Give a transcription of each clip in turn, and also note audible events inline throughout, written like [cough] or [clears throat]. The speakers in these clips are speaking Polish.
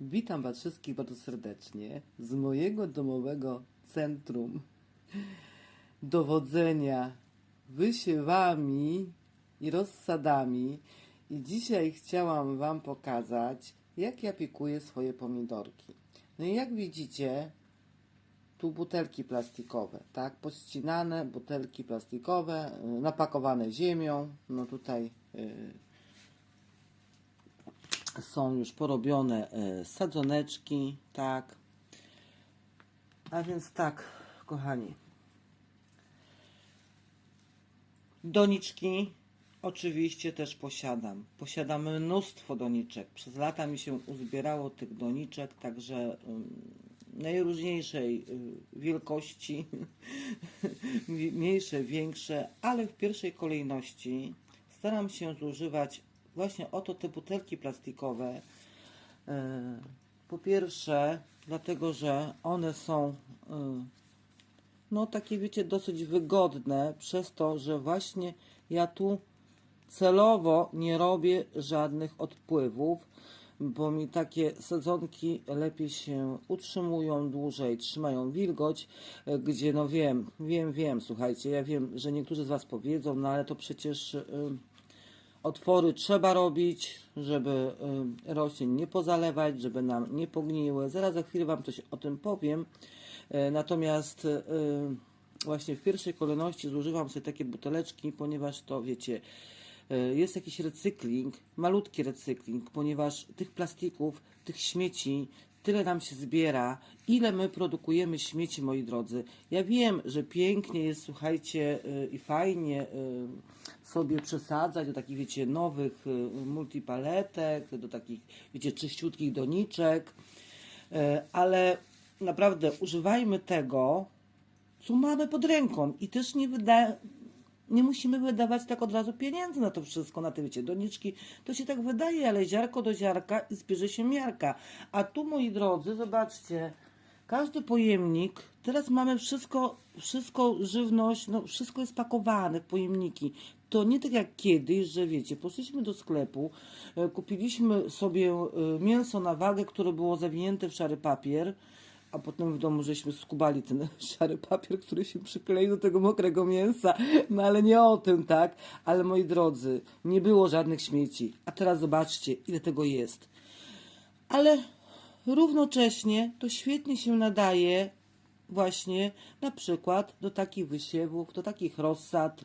Witam Was wszystkich bardzo serdecznie z mojego domowego centrum dowodzenia wysiewami i rozsadami. I dzisiaj chciałam Wam pokazać, jak ja pikuję swoje pomidorki. No i jak widzicie, tu butelki plastikowe, tak? Pościnane butelki plastikowe, y, napakowane ziemią. No tutaj są już porobione y, sadzoneczki, tak. A więc tak, kochani. Doniczki oczywiście też posiadam. Posiadam mnóstwo doniczek. Przez lata mi się uzbierało tych doniczek, także najróżniejszej y, wielkości, [laughs] mniejsze, większe, ale w pierwszej kolejności staram się zużywać właśnie oto te butelki plastikowe. Y, Po pierwsze, dlatego że one są y, no takie wiecie, dosyć wygodne przez to, że właśnie ja tu celowo nie robię żadnych odpływów, bo mi takie sadzonki lepiej się utrzymują dłużej, trzymają wilgoć, e, gdzie no wiem, wiem, wiem, słuchajcie, ja wiem, że niektórzy z Was powiedzą, no ale to przecież y, otwory trzeba robić, żeby y, roślin nie pozalewać, żeby nam nie pogniły. Zaraz za chwilę Wam coś o tym powiem. E, Natomiast y, właśnie w pierwszej kolejności zużywam sobie takie buteleczki, ponieważ to wiecie, y, jest jakiś recykling, malutki recykling, ponieważ tych plastików, tych śmieci tyle nam się zbiera, ile my produkujemy śmieci, moi drodzy. Ja wiem, że pięknie jest, słuchajcie, y, i fajnie y, sobie przesadzać do takich, wiecie, nowych y, multipaletek, do takich, wiecie, czyściutkich doniczek, ale naprawdę używajmy tego, co mamy pod ręką i też nie wyda... Nie musimy wydawać tak od razu pieniędzy na to wszystko, na te wiecie, doniczki. To się tak wydaje, ale ziarko do ziarka i zbierze się miarka. A tu, moi drodzy, zobaczcie, każdy pojemnik, teraz mamy wszystko, wszystko, żywność, no wszystko jest pakowane w pojemniki. To nie tak jak kiedyś, że wiecie, poszliśmy do sklepu, e, kupiliśmy sobie e, mięso na wagę, które było zawinięte w szary papier, a potem w domu żeśmy skubali ten [laughs] szary papier, który się przykleił do tego mokrego mięsa. No ale nie o tym, tak? Ale moi drodzy, nie było żadnych śmieci. A teraz zobaczcie, ile tego jest. Ale równocześnie to świetnie się nadaje właśnie na przykład do takich wysiewów, do takich rozsad.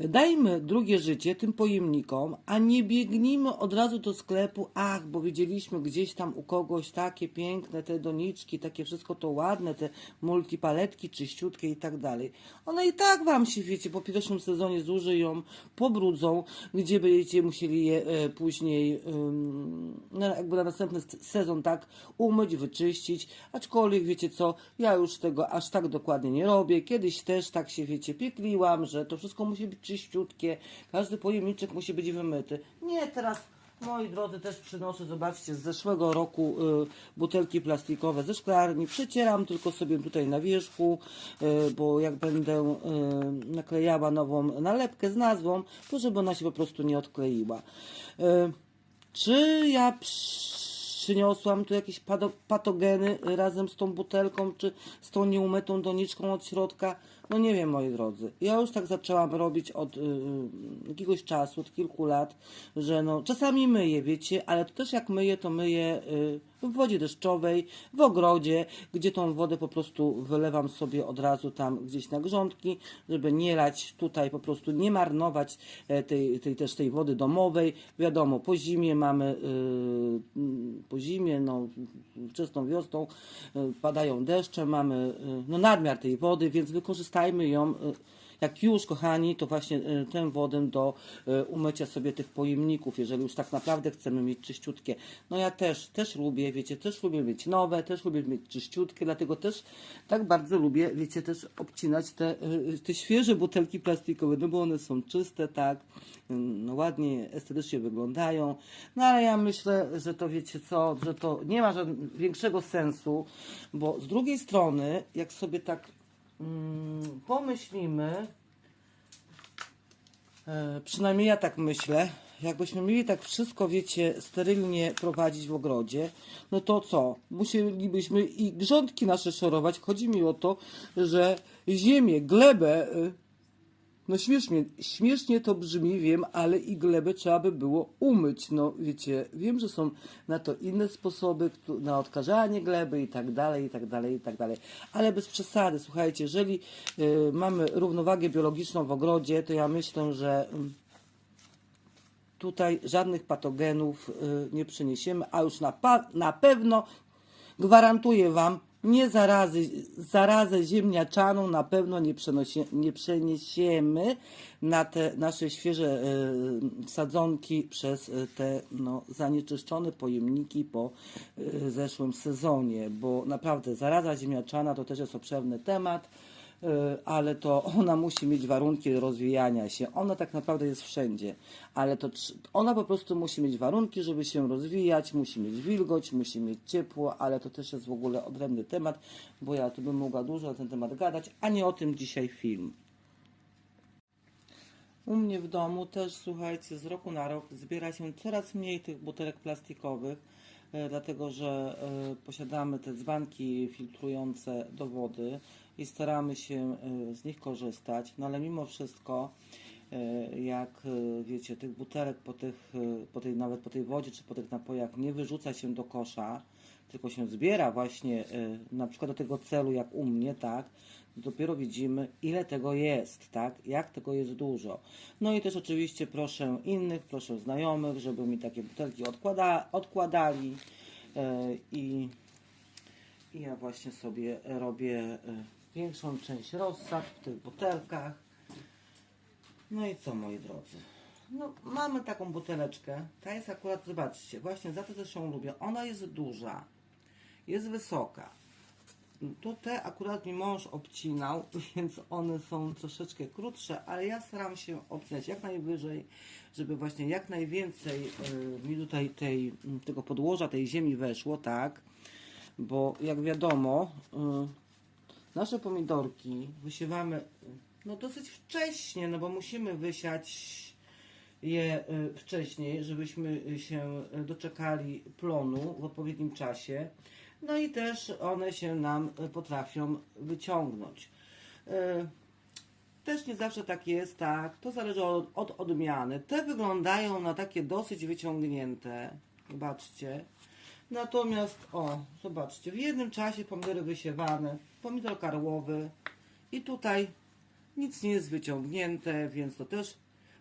Dajmy drugie życie tym pojemnikom, a nie biegnijmy od razu do sklepu, ach, bo widzieliśmy gdzieś tam u kogoś takie piękne te doniczki, takie wszystko to ładne, te multipaletki czyściutkie i tak dalej. One i tak wam się, wiecie, po pierwszym sezonie zużyją, pobrudzą, gdzie będziecie musieli je e, później no, jakby na następny sezon tak umyć, wyczyścić, aczkolwiek wiecie co, ja już tego aż tak dokładnie nie robię. Kiedyś też tak się, wiecie, piekliłam, że to wszystko musi być czyściutkie, każdy pojemniczek musi być wymyty. Nie, teraz moi drodzy też przynoszę, zobaczcie, z zeszłego roku y, butelki plastikowe ze szklarni, przecieram tylko sobie tutaj na wierzchu, y, bo jak będę y, naklejała nową nalepkę z nazwą, to żeby ona się po prostu nie odkleiła. Y, czy ja przyniosłam tu jakieś patogeny razem z tą butelką, czy z tą nieumytą doniczką od środka? No nie wiem, moi drodzy. Ja już tak zaczęłam robić od y, jakiegoś czasu, od kilku lat, że no czasami myję, wiecie, ale to też jak myję, to myję y, w wodzie deszczowej, w ogrodzie, gdzie tą wodę po prostu wylewam sobie od razu tam gdzieś na grządki, żeby nie lać tutaj, po prostu nie marnować e, tej, tej też tej wody domowej. Wiadomo, po zimie mamy, y, po zimie, no, wczesną wiosną y, padają deszcze, mamy y, no, nadmiar tej wody, więc wykorzystajmy ją. y, jak już, kochani, to właśnie y, tę wodę do y, umycia sobie tych pojemników, jeżeli już tak naprawdę chcemy mieć czyściutkie. No ja też, też lubię, wiecie, też lubię mieć nowe, też lubię mieć czyściutkie, dlatego też tak bardzo lubię, wiecie, też obcinać te, te świeże butelki plastikowe, no bo one są czyste, tak, no ładnie, estetycznie wyglądają, no ale ja myślę, że to wiecie co, że to nie ma żadnego większego sensu, bo z drugiej strony, jak sobie tak mm, pomyślimy, e, przynajmniej ja tak myślę, jakbyśmy mieli tak wszystko, wiecie, sterylnie prowadzić w ogrodzie, no to co? Musielibyśmy i grządki nasze szorować. Chodzi mi o to, że ziemię, glebę, y, no śmiesznie, śmiesznie to brzmi, wiem, ale i glebę trzeba by było umyć. No wiecie, wiem, że są na to inne sposoby, na odkażanie gleby i tak dalej, i tak dalej, i tak dalej. Ale bez przesady, słuchajcie, jeżeli y, mamy równowagę biologiczną w ogrodzie, to ja myślę, że mm, tutaj żadnych patogenów y, nie przyniesiemy, a już na, na pewno gwarantuję Wam, nie zarazy, zarazę ziemniaczaną na pewno nie, przenosi, nie przeniesiemy na te nasze świeże y, sadzonki przez y, te no, zanieczyszczone pojemniki po y, zeszłym sezonie, bo naprawdę zaraza ziemniaczana to też jest obszerny temat. Y, ale to ona musi mieć warunki rozwijania się. Ona tak naprawdę jest wszędzie, ale to ona po prostu musi mieć warunki, żeby się rozwijać, musi mieć wilgoć, musi mieć ciepło, ale to też jest w ogóle odrębny temat, bo ja tu bym mogła dużo na ten temat gadać, a nie o tym dzisiaj film. U mnie w domu też, słuchajcie, z roku na rok zbiera się coraz mniej tych butelek plastikowych, e, dlatego że e, posiadamy te dzbanki filtrujące do wody i staramy się e, z nich korzystać. No ale mimo wszystko, e, jak e, wiecie, tych butelek po, tych, po tej, nawet po tej wodzie czy po tych napojach nie wyrzuca się do kosza, tylko się zbiera właśnie na przykład do tego celu, jak u mnie, tak, dopiero widzimy, ile tego jest, tak, jak tego jest dużo. No i też oczywiście proszę innych, proszę znajomych, żeby mi takie butelki odkłada, odkładali i, i ja właśnie sobie robię większą część rozsad w tych butelkach. No i co, moi drodzy? No, mamy taką buteleczkę. Ta jest akurat, zobaczcie, właśnie za to też ją lubię. Ona jest duża, jest wysoka. Tu te akurat mi mąż obcinał, [laughs] więc one są troszeczkę krótsze, ale ja staram się obcinać jak najwyżej, żeby właśnie jak najwięcej y, mi tutaj tej, tego podłoża, tej ziemi weszło, tak? Bo jak wiadomo, y, nasze pomidorki wysiewamy no dosyć wcześnie, no bo musimy wysiać je y, wcześniej, żebyśmy się doczekali plonu w odpowiednim czasie. No i też one się nam potrafią wyciągnąć. Y, Też nie zawsze tak jest, tak. To zależy od, od odmiany. Te wyglądają na takie dosyć wyciągnięte. Zobaczcie. Natomiast, o, zobaczcie, w jednym czasie pomidory wysiewane, pomidor karłowy i tutaj nic nie jest wyciągnięte, więc to też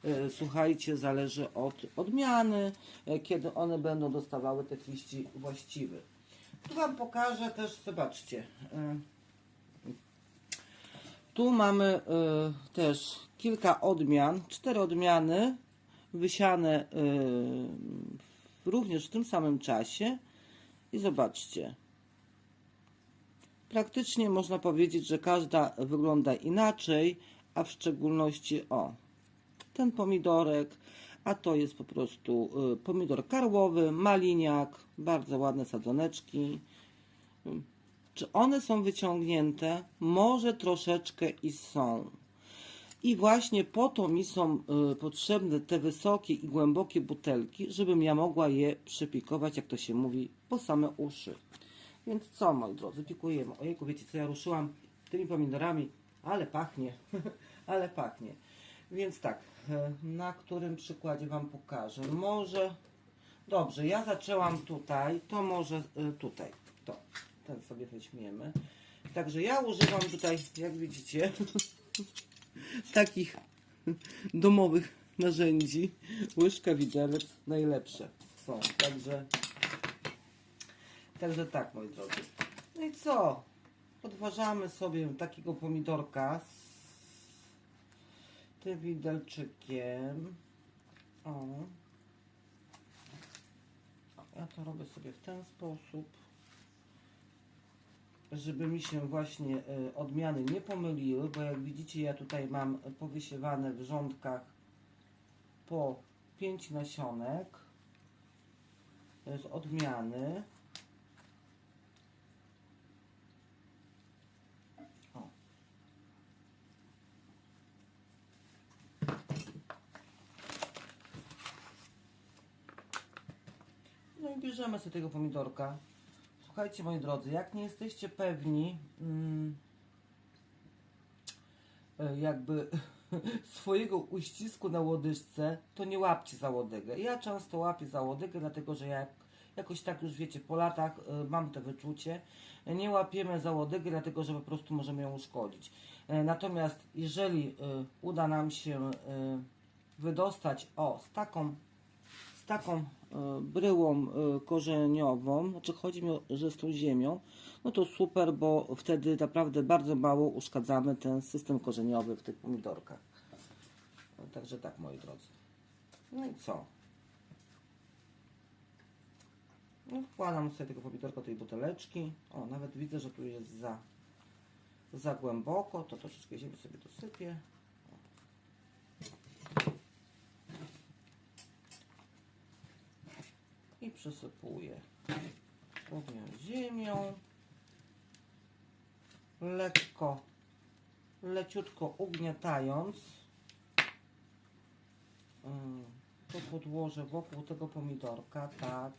e, słuchajcie, zależy od odmiany, e, kiedy one będą dostawały te liści właściwe. Tu Wam pokażę też, zobaczcie. e, Tu mamy też kilka odmian, cztery odmiany wysiane również w tym samym czasie. I zobaczcie. Praktycznie można powiedzieć, że każda wygląda inaczej, a w szczególności o ten pomidorek, a to jest po prostu y, pomidor karłowy, maliniak, bardzo ładne sadzoneczki. Czy one są wyciągnięte? Może troszeczkę i są. I właśnie po to mi są y, potrzebne te wysokie i głębokie butelki, żebym ja mogła je przypikować, jak to się mówi, po same uszy. Więc co, moi drodzy, pikujemy. Ojejku, wiecie co, ja ruszyłam tymi pomidorami, ale pachnie, [laughs] ale pachnie. Więc tak, e, na którym przykładzie Wam pokażę. Może, dobrze, ja zaczęłam tutaj, to może e, tutaj, to, ten sobie weźmiemy. Także ja używam tutaj, jak widzicie, [laughs] takich domowych narzędzi. Łyżka, widelec, najlepsze są. Także Także tak, moi drodzy. No i co? Podważamy sobie takiego pomidorka z tym widelczykiem. O. Ja to robię sobie w ten sposób, żeby mi się właśnie y, odmiany nie pomyliły, bo jak widzicie ja tutaj mam powysiewane w rządkach po 5 nasionek. Jest odmiany. O. i bierzemy sobie tego pomidorka. Słuchajcie moi drodzy, jak nie jesteście pewni mm, e, jakby [laughs] swojego uścisku na łodyżce, to nie łapcie za łodygę. Ja często łapię za łodygę, dlatego że jak jakoś tak już wiecie, po latach y, mam to wyczucie. Nie łapiemy za łodygę, dlatego że po prostu możemy ją uszkodzić. E, Natomiast jeżeli uda nam się wydostać o z taką taką y, bryłą y, korzeniową, znaczy chodzi mi o, że z tą ziemią, no to super, bo wtedy naprawdę bardzo mało uszkadzamy ten system korzeniowy w tych pomidorkach. No, także tak, moi drodzy. No i co? No, wkładam sobie tego pomidorka do tej buteleczki. O, nawet widzę, że tu jest za, za głęboko, to troszeczkę ziemi sobie dosypię. I przysypuję powiem ziemią. Lekko, leciutko ugniatając mm, to podłożę wokół tego pomidorka, tak.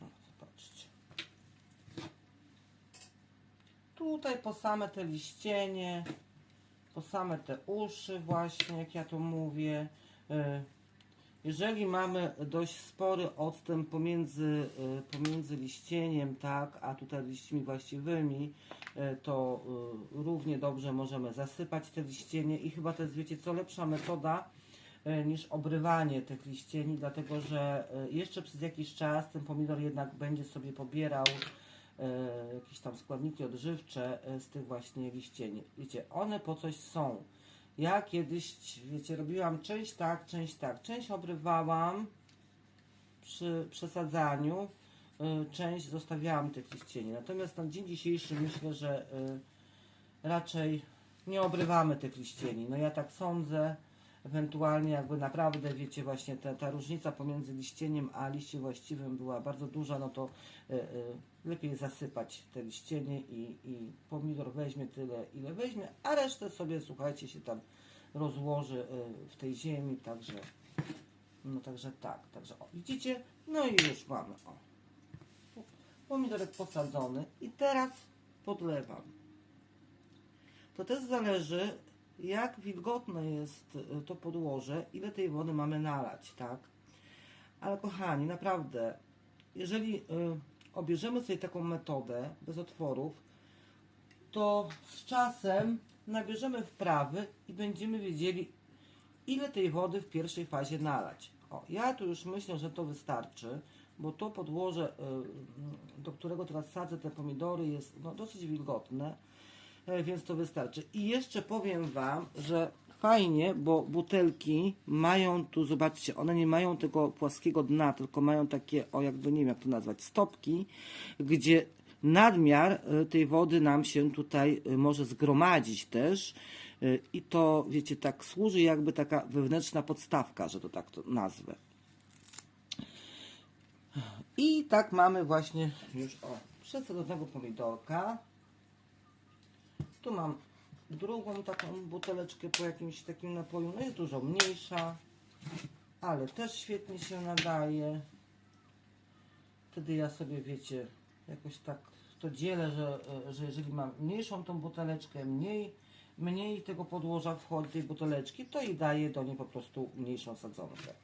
O, zobaczcie. Tutaj po same te liścienie, po same te uszy właśnie, jak ja to mówię. Y, Jeżeli mamy dość spory odstęp pomiędzy, y, pomiędzy liścieniem, tak, a tutaj liśćmi właściwymi, y, to równie dobrze możemy zasypać te liścienie i chyba to jest, wiecie co, lepsza metoda niż obrywanie tych liścieni, dlatego że jeszcze przez jakiś czas ten pomidor jednak będzie sobie pobierał e, jakieś tam składniki odżywcze e, z tych właśnie liścieni. Wiecie, one po coś są. Ja kiedyś, wiecie, robiłam część tak, część tak. Część obrywałam przy przesadzaniu, e, część zostawiałam tych liścieni. Natomiast na dzień dzisiejszy myślę, że e, raczej nie obrywamy tych liścieni. No ja tak sądzę. Ewentualnie jakby naprawdę, wiecie, właśnie ta, ta różnica pomiędzy liścieniem a liściem właściwym była bardzo duża, no to y, y, lepiej zasypać te liścienie i, i pomidor weźmie tyle, ile weźmie, a resztę sobie, słuchajcie, się tam rozłoży y, w tej ziemi, także no także tak, także o, widzicie? No i już mamy, o. Pomidorek posadzony i teraz podlewam. To też zależy, jak wilgotne jest y, to podłoże, ile tej wody mamy nalać, tak? Ale kochani, naprawdę, jeżeli y, obierzemy sobie taką metodę bez otworów, to z czasem nabierzemy wprawy i będziemy wiedzieli, ile tej wody w pierwszej fazie nalać. O, ja tu już myślę, że to wystarczy, bo to podłoże, y, do którego teraz sadzę te pomidory, jest no, dosyć wilgotne, e, więc to wystarczy. I jeszcze powiem Wam, że fajnie, bo butelki mają tu, zobaczcie, one nie mają tego płaskiego dna, tylko mają takie, o jakby nie wiem jak to nazwać, stopki, gdzie nadmiar y, tej wody nam się tutaj y, może zgromadzić też i to, wiecie, tak służy jakby taka wewnętrzna podstawka, że to tak to nazwę. I tak mamy właśnie już o przesadzonego pomidorka. Tu mam drugą taką buteleczkę po jakimś takim napoju. No jest dużo mniejsza, ale też świetnie się nadaje. Wtedy ja sobie, wiecie, jakoś tak to dzielę, że, że jeżeli mam mniejszą tą buteleczkę, mniej, mniej tego podłoża wchodzi tej buteleczki, to i daję do niej po prostu mniejszą sadzonkę.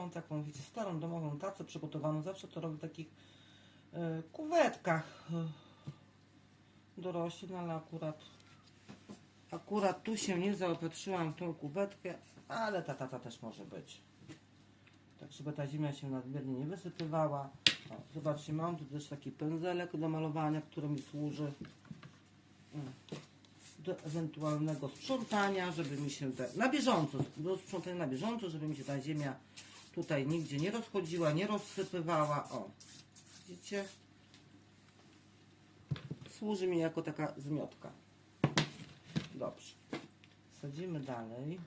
Mam taką, wiecie, starą domową tacę przygotowaną. Zawsze to robię w takich e, kuwetkach e, do roślin, ale akurat akurat tu się nie zaopatrzyłam w tą kuwetkę, ale ta taca też może być. Tak, żeby ta ziemia się nadmiernie nie wysypywała. O, zobaczcie, mam tu też taki pędzelek do malowania, który mi służy mm, do ewentualnego sprzątania, żeby mi się te, na bieżąco, do sprzątania na bieżąco, żeby mi się ta ziemia tutaj nigdzie nie rozchodziła, nie rozsypywała. O, widzicie? Służy mi jako taka zmiotka. Dobrze. Sadzimy dalej.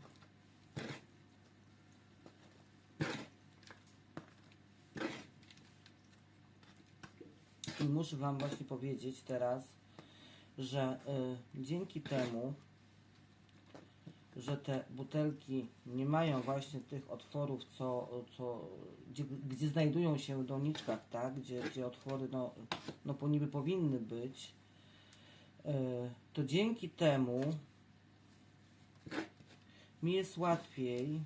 I muszę Wam właśnie powiedzieć teraz, że y, dzięki temu, że te butelki nie mają właśnie tych otworów, co, co, gdzie, gdzie znajdują się w doniczkach, tak? gdzie, gdzie otwory no, no po niby powinny być, y, to dzięki temu mi jest łatwiej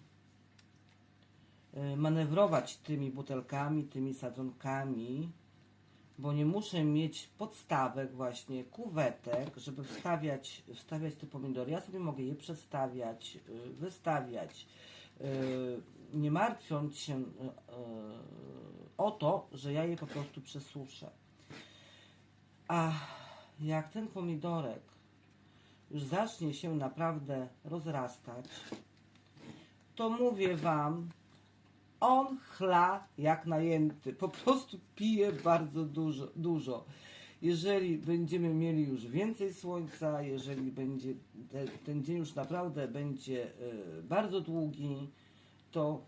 y, manewrować tymi butelkami, tymi sadzonkami, bo nie muszę mieć podstawek właśnie, kuwetek, żeby wstawiać, wstawiać te pomidory. Ja sobie mogę je przestawiać, y, wystawiać, y, nie martwiąc się y, o to, że ja je po prostu przesuszę. A jak ten pomidorek już zacznie się naprawdę rozrastać, to mówię Wam, on chla jak najęty. Po prostu pije bardzo dużo. dużo. Jeżeli będziemy mieli już więcej słońca, jeżeli będzie te, ten dzień już naprawdę będzie y, bardzo długi, to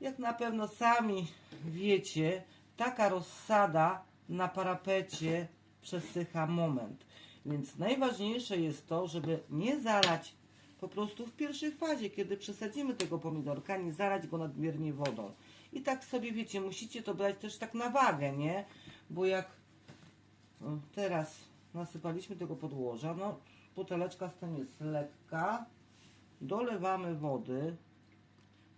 jak na pewno sami wiecie, taka rozsada na parapecie przesycha moment. Więc najważniejsze jest to, żeby nie zalać po prostu w pierwszej fazie, kiedy przesadzimy tego pomidorka, nie zalać go nadmiernie wodą. I tak sobie wiecie, musicie to brać też tak na wagę, nie? Bo jak o, teraz nasypaliśmy tego podłoża, no buteleczka stanie jest lekka, dolewamy wody.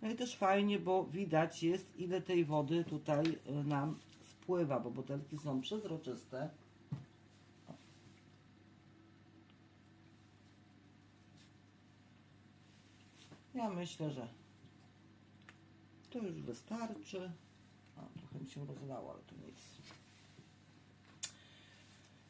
No i też fajnie, bo widać jest ile tej wody tutaj y, nam spływa, bo butelki są przezroczyste. Ja myślę, że to już wystarczy. A, trochę mi się rozlało, ale to nic.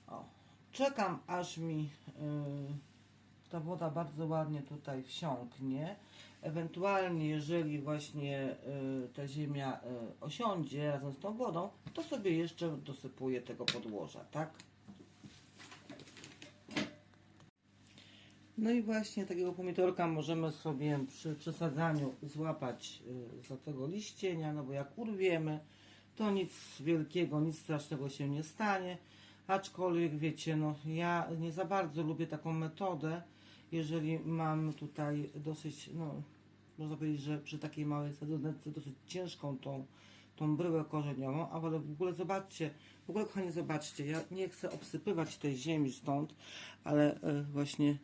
O, czekam aż mi y, ta woda bardzo ładnie tutaj wsiąknie. Ewentualnie, jeżeli właśnie y, ta ziemia y, osiądzie razem z tą wodą, to sobie jeszcze dosypuję tego podłoża, tak? No i właśnie takiego pomidorka możemy sobie przy przesadzaniu złapać y, za tego liścienia, no bo jak urwiemy, to nic wielkiego, nic strasznego się nie stanie. Aczkolwiek wiecie, no ja nie za bardzo lubię taką metodę, jeżeli mam tutaj dosyć, no można powiedzieć, że przy takiej małej sadzonetce dosyć ciężką tą, tą bryłę korzeniową, ale w ogóle zobaczcie, w ogóle kochani zobaczcie, ja nie chcę obsypywać tej ziemi stąd, ale y, właśnie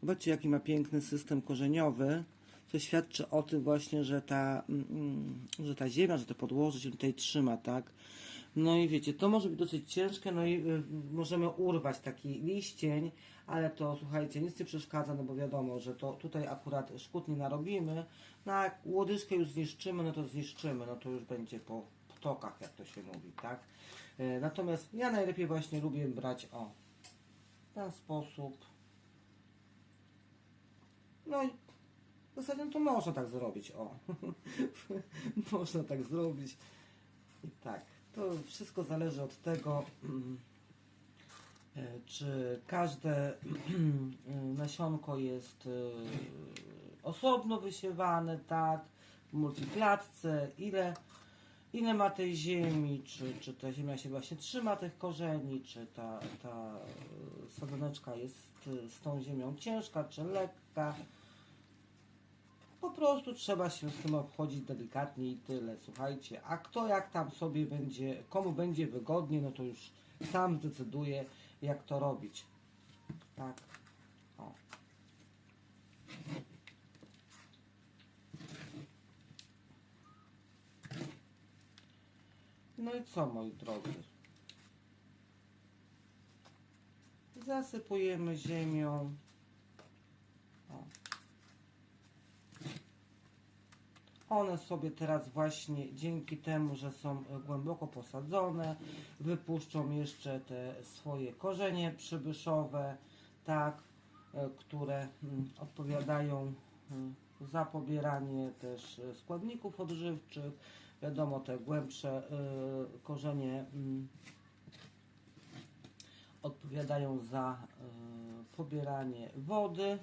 Zobaczcie, jaki ma piękny system korzeniowy, co świadczy o tym właśnie, że ta, mm, że ta ziemia, że to podłoże się tutaj trzyma, tak? No i wiecie, to może być dosyć ciężkie, no i y, możemy urwać taki liścień, ale to słuchajcie, nic nie przeszkadza, no bo wiadomo, że to tutaj akurat szkód nie narobimy, no a łodyżkę już zniszczymy, no to zniszczymy, no to już będzie po ptokach, jak to się mówi, tak? Y, Natomiast ja najlepiej właśnie lubię brać o ten sposób. No i w zasadzie to można tak zrobić, o. [laughs] można tak zrobić. I tak, to wszystko zależy od tego, e, czy każde [clears throat] nasionko jest e, osobno wysiewane, tak, w multiklatce, ile, ile ma tej ziemi, czy, czy ta ziemia się właśnie trzyma tych korzeni, czy ta, ta e, sadzoneczka jest z tą ziemią ciężka, czy lekka. Po prostu trzeba się z tym obchodzić delikatnie i tyle, słuchajcie. A kto jak tam sobie będzie, komu będzie wygodnie, no to już sam zdecyduje, jak to robić. Tak. O. No i co, moi drodzy? Zasypujemy ziemią. O. One sobie teraz właśnie dzięki temu, że są e, głęboko posadzone, wypuszczą jeszcze te swoje korzenie przybyszowe, tak, e, które mm, odpowiadają mm, za pobieranie też e, składników odżywczych. Wiadomo, te głębsze korzenie mm, odpowiadają za pobieranie wody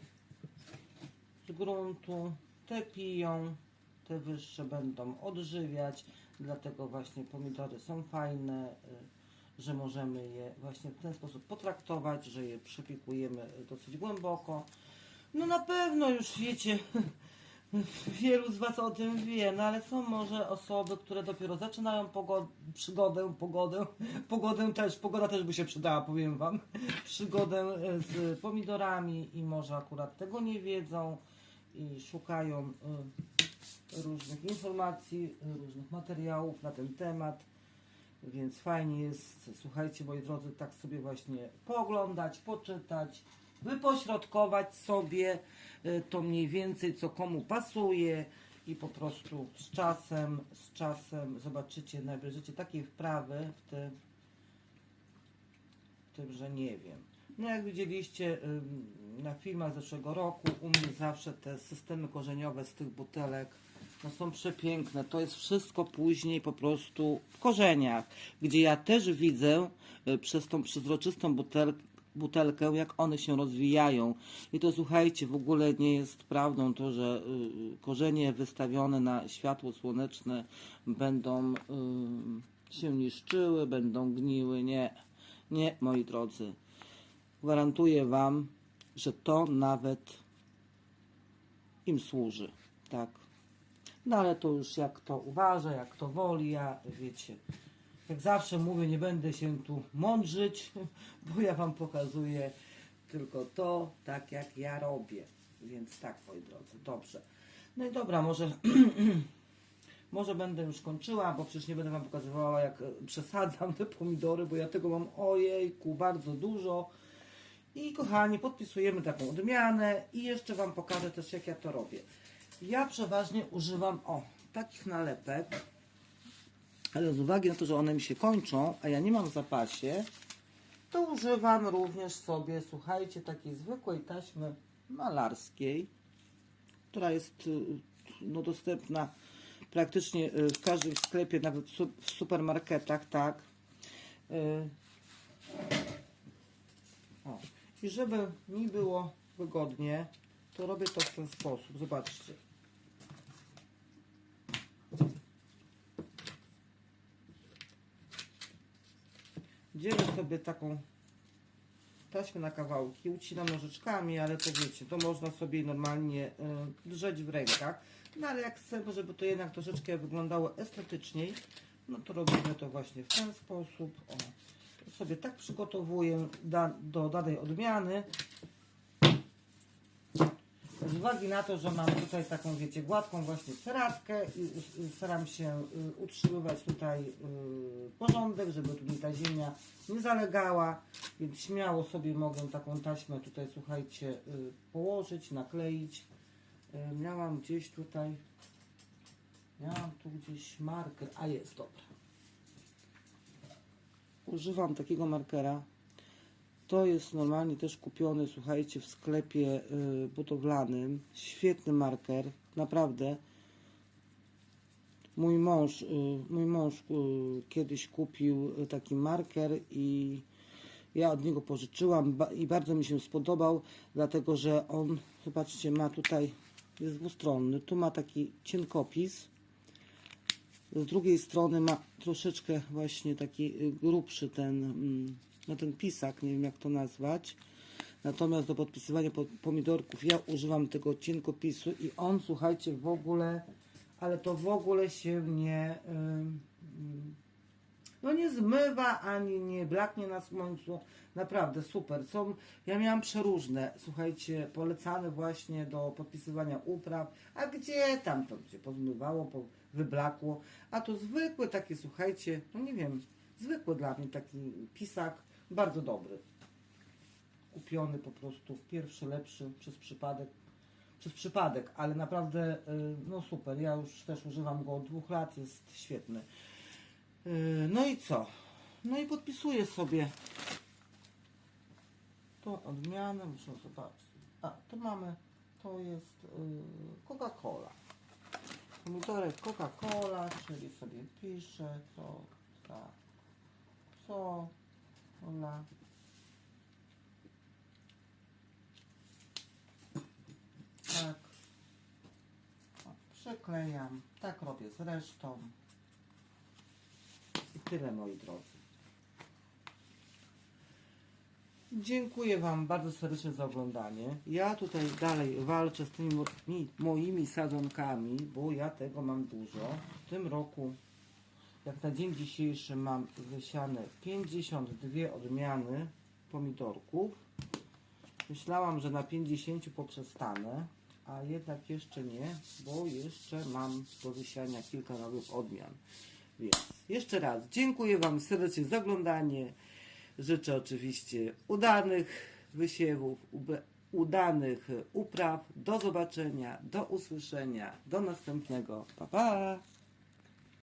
z gruntu. Te piją, te wyższe będą odżywiać, dlatego właśnie pomidory są fajne, y, że możemy je właśnie w ten sposób potraktować, że je przepiekujemy dosyć głęboko. No na pewno już wiecie, [laughs] wielu z Was o tym wie, no ale są może osoby, które dopiero zaczynają przygodę, pogodę, [laughs] pogodę też, pogoda też by się przydała, powiem Wam, [laughs] przygodę e, z pomidorami i może akurat tego nie wiedzą i szukają y, różnych informacji, różnych materiałów na ten temat. Więc fajnie jest, słuchajcie moi drodzy, tak sobie właśnie pooglądać, poczytać, wypośrodkować sobie y, to mniej więcej, co komu pasuje i po prostu z czasem, z czasem zobaczycie, nabierzecie takiej wprawy w tym, w tym, że nie wiem. No jak widzieliście na filmach z zeszłego roku, u mnie zawsze te systemy korzeniowe z tych butelek no są przepiękne. To jest wszystko później po prostu w korzeniach, gdzie ja też widzę y, przez tą przezroczystą butel, butelkę, jak one się rozwijają. I to słuchajcie, w ogóle nie jest prawdą to, że y, korzenie wystawione na światło słoneczne będą y, się niszczyły, będą gniły. Nie, nie, moi drodzy. Gwarantuję Wam, że to nawet im służy. Tak. No ale to już jak to uważa, jak to woli, ja wiecie. Jak zawsze mówię, nie będę się tu mądrzyć, [laughs] bo ja wam pokazuję tylko to, tak jak ja robię. Więc tak, moi drodzy, dobrze. No i dobra, może, [clears throat] może będę już kończyła, bo przecież nie będę wam pokazywała, jak e, przesadzam te [laughs] pomidory, bo ja tego mam ojejku, bardzo dużo. I kochani, podpisujemy taką odmianę i jeszcze wam pokażę też, jak ja to robię. Ja przeważnie używam, o, takich nalepek, ale z uwagi na to, że one mi się kończą, a ja nie mam w zapasie, to używam również sobie, słuchajcie, takiej zwykłej taśmy malarskiej, która jest y, no, dostępna praktycznie y, w każdym sklepie, nawet w su- w supermarketach, tak. Y, O. I żeby mi było wygodnie, to robię to w ten sposób. Zobaczcie. Dzielę sobie taką taśmę na kawałki, ucinam nożyczkami, ale to wiecie, to można sobie normalnie y, drzeć w rękach. No ale jak chcemy, żeby to jednak troszeczkę wyglądało estetyczniej, no to robimy to właśnie w ten sposób. O, sobie tak przygotowuję da, do danej odmiany. Z uwagi na to, że mam tutaj taką, wiecie, gładką właśnie ceratkę i, staram się y, utrzymywać tutaj y, porządek, żeby tutaj ta ziemia nie zalegała, więc śmiało sobie mogę taką taśmę tutaj, słuchajcie, y, położyć, nakleić. Miałam gdzieś tutaj, miałam tu gdzieś marker, a jest, dobra. Używam takiego markera. To jest normalnie też kupiony, słuchajcie, w sklepie y, budowlanym. Świetny marker, naprawdę. Mój mąż, y, mój mąż y, kiedyś kupił taki marker i ja od niego pożyczyłam i bardzo mi się spodobał, dlatego że on, zobaczcie, ma tutaj, jest dwustronny, tu ma taki cienkopis, z drugiej strony ma troszeczkę właśnie taki y, grubszy ten, mm, no ten pisak, nie wiem jak to nazwać. Natomiast do podpisywania po- pomidorków ja używam tego cienkopisu i on, słuchajcie, w ogóle, ale to w ogóle się nie, ym, no nie zmywa, ani nie blaknie na słońcu. Naprawdę super. Są, ja miałam przeróżne, słuchajcie, polecane właśnie do podpisywania upraw. A gdzie tam to się pozmywało, po, wyblakło. A to zwykły taki, słuchajcie, no nie wiem, zwykły dla mnie taki pisak, bardzo dobry. Kupiony po prostu, pierwszy, lepszy, przez przypadek. Przez przypadek, ale naprawdę, y, no super. Ja już też używam go od dwóch lat, jest świetny. Yy, No i co? No i podpisuję sobie tą odmianę. Muszę zobaczyć. A, to mamy to jest y, Coca-Cola. Pomidorek Coca-Cola, czyli sobie piszę to za co ona tak o, przyklejam, tak robię z resztą tyle moi drodzy. Dziękuję Wam bardzo serdecznie za oglądanie. Ja tutaj dalej walczę z tymi mo- mi- moimi sadzonkami, bo ja tego mam dużo. W tym roku, jak na dzień dzisiejszy, mam wysiane 52 odmiany pomidorków. Myślałam, że na 50 poprzestanę, a jednak jeszcze nie, bo jeszcze mam do wysiania kilka nowych odmian. Więc jeszcze raz dziękuję Wam serdecznie za oglądanie. Życzę oczywiście udanych wysiewów, udanych upraw. Do zobaczenia, do usłyszenia, do następnego. Pa, pa!